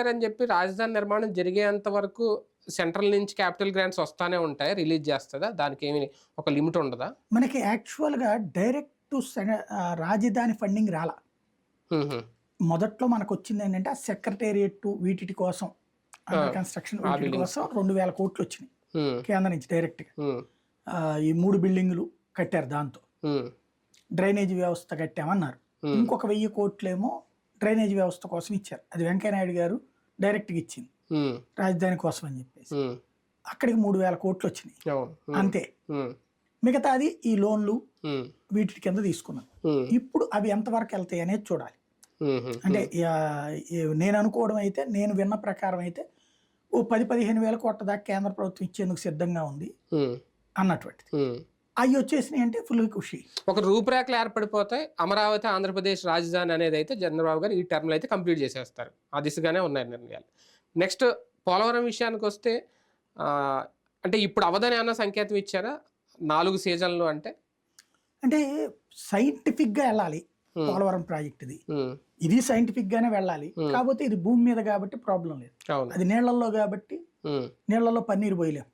అని చెప్పి రాజధాని నిర్మాణం జరిగేంత వరకు సెంట్రల్ నుంచి క్యాపిటల్ గ్రాంట్స్ వస్తానే ఉంటాయి రిలీజ్ చేస్తుందా? దానికి ఏమి ఒక లిమిట్ ఉండదా? మనకి యాక్చువల్గా డైరెక్ట్ రాజధాని ఫండింగ్ రాలా. మొదట్లో మనకు వచ్చింది ఏంటంటే ఆ సెక్రటేరియట్ వీటి కోసం కన్స్ట్రక్షన్. కోసం రెండు వేల కోట్లు వచ్చినాయి కేంద్రం నుంచి డైరెక్ట్గా. ఆ, ఈ మూడు బిల్డింగులు కట్టారు దాంతో. డ్రైనేజ్ వ్యవస్థ కట్టామన్నారు. ఇంకొక వెయ్యి కోట్లేమో డ్రైనేజ్ వ్యవస్థ కోసం ఇచ్చారు. అది వెంకయ్యనాయుడు గారు డైరెక్ట్గా ఇచ్చింది. రాజధాని కోసం అని చెప్పేసి. అక్కడికి మూడు వేల కోట్లు వచ్చినాయి. అంతే. హ్మ్, మిగతాది ఈ లోన్లు వీటి కింద తీసుకున్నాం. హ్మ్, ఇప్పుడు అవి ఎంతవరకు వెళ్తాయి అనేది చూడాలి. అంటే నేను అనుకోవడం అయితే నేను విన్న ప్రకారం అయితే ఓ పది పదిహేను వేల కోట్ల దాకా కేంద్ర ప్రభుత్వం ఇచ్చేందుకు సిద్ధంగా ఉంది అన్నటువంటిది. అవి వచ్చేసినాయి అంటే ఫుల్ ఖుషి. ఒక రూపురేఖలు ఏర్పడిపోతాయి అమరావతి ఆంధ్రప్రదేశ్ రాజధాని అనేది అయితే చంద్రబాబు గారు ఈ టర్మ్లో అయితే కంప్లీట్ చేసేస్తారు. ఆ దిశగానే ఉన్నాయి నిర్ణయాలు. నెక్స్ట్ పోలవరం విషయానికి వస్తే అంటే ఇప్పుడు అవదని అన్న సంకేతం ఇచ్చారా? నాలుగు సీజన్లు అంటే? అంటే సైంటిఫిక్గా వెళ్ళాలి Hmm. పోలవరం ప్రాజెక్ట్ ఇది హ్మ్, ఇది సైంటిఫిక్ గానే వెళ్ళాలి. కాకపోతే ఇది భూమి మీద కాబట్టి ప్రాబ్లం లేదు. అవును. అది నీళ్ళలో కాబట్టి నీళ్ళలో పన్నీరు పోయలేం.